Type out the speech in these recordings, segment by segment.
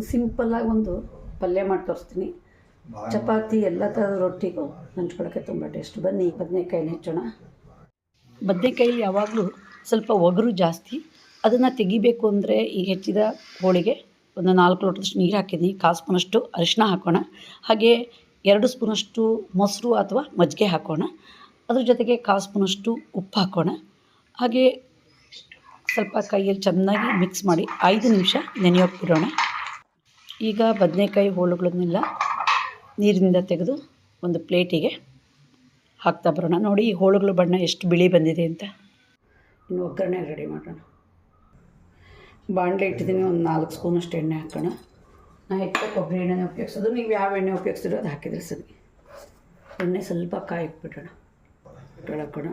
ಒಂದು ಸಿಂಪಲ್ಲಾಗಿ ಒಂದು ಪಲ್ಯ ಮಾಡಿ ತೋರಿಸ್ತೀನಿ. ಚಪಾತಿ, ಎಲ್ಲ ಥರದ ರೊಟ್ಟಿಗೂ ಹಂಚ್ಕೊಳಕ್ಕೆ ತುಂಬ ಟೇಸ್ಟ್. ಬನ್ನಿ, ಬದನೆಕಾಯಿ ಹೆಚ್ಚೋಣ ಬದನೆಕಾಯಲ್ಲಿ ಯಾವಾಗಲೂ ಸ್ವಲ್ಪ ಒಗರು ಜಾಸ್ತಿ. ಅದನ್ನು ತೆಗಿಬೇಕು ಅಂದರೆ ಈ ಹೆಚ್ಚಿದ ಹೋಳಿಗೆ ಒಂದು ನಾಲ್ಕು ಲೋಟದಷ್ಟು ನೀರು ಹಾಕಿದ್ದೀನಿ. ಕಾಲು ಸ್ಪೂನಷ್ಟು ಅರಿಶಿನ ಹಾಕೋಣ. ಹಾಗೆ ಎರಡು ಸ್ಪೂನಷ್ಟು ಮೊಸರು ಅಥವಾ ಮಜ್ಜಿಗೆ ಹಾಕೋಣ. ಅದ್ರ ಜೊತೆಗೆ ಕಾಲು ಸ್ಪೂನಷ್ಟು ಉಪ್ಪು ಹಾಕೋಣ. ಹಾಗೆ ಸ್ವಲ್ಪ ಕೈಯಲ್ಲಿ ಚೆನ್ನಾಗಿ ಮಿಕ್ಸ್ ಮಾಡಿ ಐದು ನಿಮಿಷ ನೆನೆಯೋಕೆ ಬಿಡೋಣ. ಈಗ ಬದನೆಕಾಯಿ ಹೋಳುಗಳನ್ನೆಲ್ಲ ನೀರಿನಿಂದ ತೆಗೆದು ಒಂದು ಪ್ಲೇಟಿಗೆ ಹಾಕ್ತಾ ಬರೋಣ. ನೋಡಿ, ಈ ಹೋಳುಗಳ ಬಣ್ಣ ಎಷ್ಟು ಬಿಳಿ ಬಂದಿದೆ ಅಂತ. ಇನ್ನು ಒಗ್ಗರಣೆ ರೆಡಿ ಮಾಡೋಣ. ಬಾಣಲೆ ಇಟ್ಟಿದ್ದೀನಿ, ಒಂದು ನಾಲ್ಕು ಸ್ಪೂನಷ್ಟು ಎಣ್ಣೆ ಹಾಕೋಣ. ನಾ ಹೆಚ್ಚು ಕೊಬ್ಬರಿ ಎಣ್ಣೆನೇ ಉಪಯೋಗಿಸೋದು, ನೀವು ಯಾವ ಎಣ್ಣೆ ಉಪಯೋಗಿಸ್ತೀರೋ ಅದು ಹಾಕಿದ್ರೆ ಸರಿ. ಎಣ್ಣೆ ಸ್ವಲ್ಪ ಕಾಯಿ ಬಿಡೋಣ ಹಾಕೋಣ.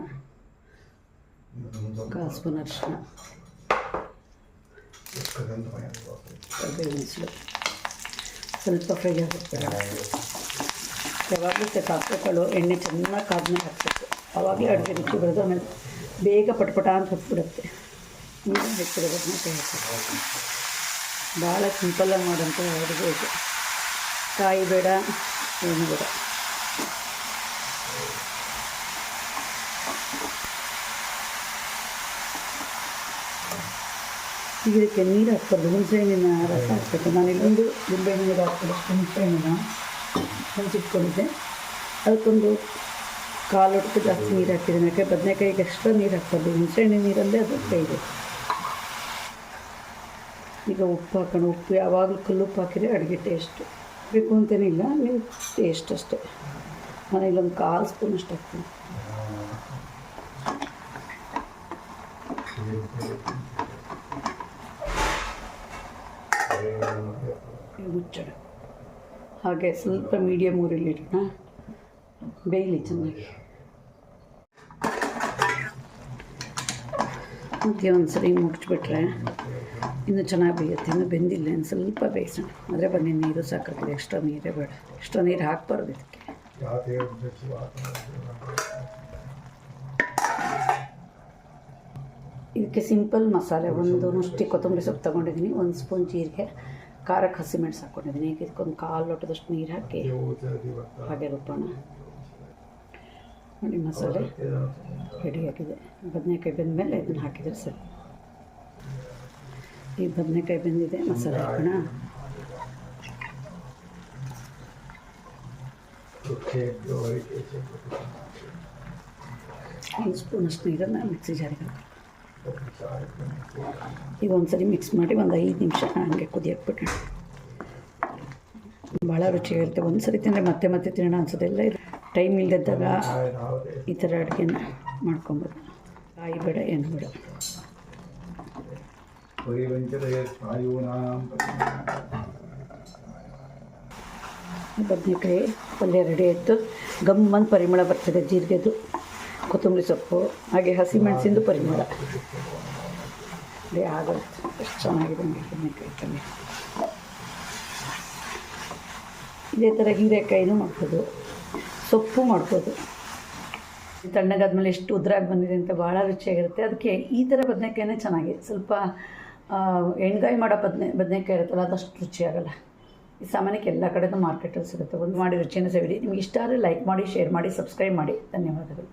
ಕಾಲು ಸ್ಪೂನ್ ಅರಿಶಿನ ಸ್ವಲ್ಪ ಫ್ರೈ ಆಗುತ್ತೆ ಯಾವಾಗಲೂ ಸ್ವಲ್ಪ ಎಣ್ಣೆ ಚೆನ್ನಾಗಿ ಕಾದ್ಮೇಲೆ ಹಾಕಬೇಕು. ಆವಾಗಲೇ ಅಡುಗೆ ರುಚಿ ಬರೋದು ಆಮೇಲೆ ಬೇಗ ಪಟಪಟ ಅಂತ ಹೊತ್ಬಿಡುತ್ತೆ ನೀರು ಹೆಚ್ಚಿರೋ ಬದನೆಕಾಯಿ ಹಾಕಬೇಕು ಭಾಳ ಸಿಂಪಲ್ಲಾಗಿ ಮಾಡೋಂಥ ಅಡುಗೆ ಇದು. ಕಾಯಿ ಬೇಡ, ಏನು ಬೇಡ. ಇದಕ್ಕೆ ನೀರು ಹಾಕ್ಬಾರ್ದು ಹುಣಸೆಹಣ್ಣಿನ ರಸ ಹಾಕ್ಬೇಕು ನಾನು ಇಲ್ಲೊಂದು ನಿಂಬೆ ನೀರು ಹಾಕ್ಬೋದು ಹುಣಸೆಹಣ್ಣಿನ ಹಂಚಿಟ್ಕೊಂಡಿದ್ದೆ ಅದಕ್ಕೊಂದು ಕಾಲು ಲೋಟಕ್ಕೆ ಜಾಸ್ತಿ ನೀರು ಹಾಕಿದ್ದೀನಿ. ಯಾಕೆ, ಬದನೆಕಾಯಿಗೆ ಎಕ್ಸ್ಟ್ರಾ ನೀರು ಹಾಕ್ಬಾರ್ದು. ಹುಣಸೆಹಣ್ಣಿನ ನೀರಲ್ಲೇ ಅದು ಇದೆ. ಈಗ ಉಪ್ಪು ಹಾಕೋಣ. ಉಪ್ಪು ಯಾವಾಗಲೂ ಕಲ್ಲುಪ್ಪು ಹಾಕಿದರೆ ಅಡುಗೆ ಟೇಸ್ಟು ಬೇಕು ಅಂತೇನಿಲ್ಲ ನಿಮ್ಮ ಟೇಸ್ಟ್ ಅಷ್ಟೇ. ನಾನು ಇಲ್ಲೊಂದು ಕಾಲು ಸ್ಪೂನ್ ಅಷ್ಟು ಹಾಕ್ತೀನಿ. ಮುಚ್ಚೋಣ ಹಾಗೆ ಸ್ವಲ್ಪ ಮೀಡಿಯಮ್ ಊರಲ್ಲಿ ಇಡೋಣ ಬೇಯಲಿ ಚೆನ್ನಾಗಿ. ಮತ್ತೆ ಒಂದು ಸರಿ ಮುಚ್ಚಿಬಿಟ್ರೆ ಇನ್ನೂ ಚೆನ್ನಾಗಿ ಬೇಯುತ್ತೆ, ಇನ್ನೂ ಬೆಂದಿಲ್ಲ, ಇನ್ನು ಸ್ವಲ್ಪ ಬೇಯಿಸೋಣ. ಆದರೆ ಬನ್ನಿ, ನೀರು ಸಾಕಾಗಿದೆ ಎಕ್ಸ್ಟ್ರಾ ನೀರೇ ಬೇಡ. ಎಕ್ಸ್ಟ್ರಾ ನೀರು ಹಾಕ್ಬಾರ್ದು ಇದಕ್ಕೆ. ಇದಕ್ಕೆ ಸಿಂಪಲ್ ಮಸಾಲೆ ಒಂದು ಮುಷ್ಟಿ ಕೊತ್ತಂಬರಿ ಸೊಪ್ಪು ತೊಗೊಂಡಿದ್ದೀನಿ. ಒಂದು ಸ್ಪೂನ್ ಜೀರಿಗೆ ಖಾರಕ್ಕೆ ಹಸಿಮೆಣಸು ಹಾಕ್ಕೊಂಡಿದ್ದೀನಿ ಈಗ ಇದಕ್ಕೊಂದು ಕಾಲು ಲೋಟದಷ್ಟು ನೀರು ಹಾಕಿ ಹಾಗೆ ರುಬ್ಬೋಣ. ನೋಡಿ ಮಸಾಲೆ ರೆಡಿಯಾಗಿದೆ ಬದನೆಕಾಯಿ ಬೆಂದಮೇಲೆ ಇದನ್ನು ಹಾಕಿದರೆ ಸರಿ. ಈ ಬದನೆಕಾಯಿ ಬೆಂದಿದೆ ಮಸಾಲೆ ಹಾಕೋಣ. ಒಂದು ಸ್ಪೂನಷ್ಟು ನೀರನ್ನು ಮಿಕ್ಸಿ ಜಾರಿಗೆ ಹಾಕಿ ಈಗ ಒಂದ್ಸರಿ ಮಿಕ್ಸ್ ಮಾಡಿ ಒಂದು ಐದು ನಿಮಿಷ ಹಂಗೆ ಕುದಿಯಕ್ಕೆ ಬಿಡೋಣ ಭಾಳ ರುಚಿಯಾಗಿರುತ್ತೆ ಒಂದು ಸರಿ ತಿಂದರೆ ಮತ್ತೆ ಮತ್ತೆ ತಿನ್ನೋಣ ಅನ್ಸೋದೆಲ್ಲ ಟೈಮ್ ಇಲ್ಲದಿದ್ದಾಗ ಈ ಥರ ಅಡುಗೆನ ಮಾಡ್ಕೊಬೋದು. ಕಾಯಿ ಬೇಡ ಏನು ಬೇಡ. ಬದನೆಕಾಯಿ ಪಲ್ಯ ರೆಡಿ ಆಯಿತು. ಗಮ್ಮಂತ ಪರಿಮಳ ಬರ್ತದೆ ಜೀರಿಗೆದು. ಕೊತ್ತಂಬರಿ ಸೊಪ್ಪು ಹಾಗೆ ಹಸಿಮೆಣಸಿಂದು ಪರಿಮಳ. ಅದೇ ಎಷ್ಟು ಚೆನ್ನಾಗಿದೆ ಬದನೆಕಾಯಿ ಇದೇ ಥರ ಹೀರೆಕಾಯಿನೂ ಮಾಡ್ಬೋದು. ಸೊಪ್ಪು ಮಾಡ್ಬೋದು. ತಣ್ಣಗಾದ್ಮೇಲೆ ಎಷ್ಟು ಉದ್ರಾಗಿ ಬಂದಿದೆ ಅಂತ ಭಾಳ ರುಚಿಯಾಗಿರುತ್ತೆ. ಅದಕ್ಕೆ ಈ ಥರ ಬದನೆಕಾಯಿನೇ ಚೆನ್ನಾಗಿ. ಸ್ವಲ್ಪ ಎಣ್ಗಾಯಿ ಮಾಡೋ ಬದನೆ ಬದನೆಕಾಯಿ ಇರುತ್ತಲ್ಲ ಅದಷ್ಟು ರುಚಿಯಾಗಲ್ಲ ಈ ಸಾಮಾನ್ಯಕ್ಕೆ ಎಲ್ಲ ಕಡೆನೂ ಮಾರ್ಕೆಟಲ್ಲಿ ಸಿಗುತ್ತೆ. ಒಂದು ಮಾಡಿ ರುಚಿಯನ್ನು ಸವಿರಿ. ನಿಮ್ಗೆ ಇಷ್ಟ ಆದರೆ ಲೈಕ್ ಮಾಡಿ ಶೇರ್ ಮಾಡಿ ಸಬ್ಸ್ಕ್ರೈಬ್ ಮಾಡಿ. ಧನ್ಯವಾದಗಳು.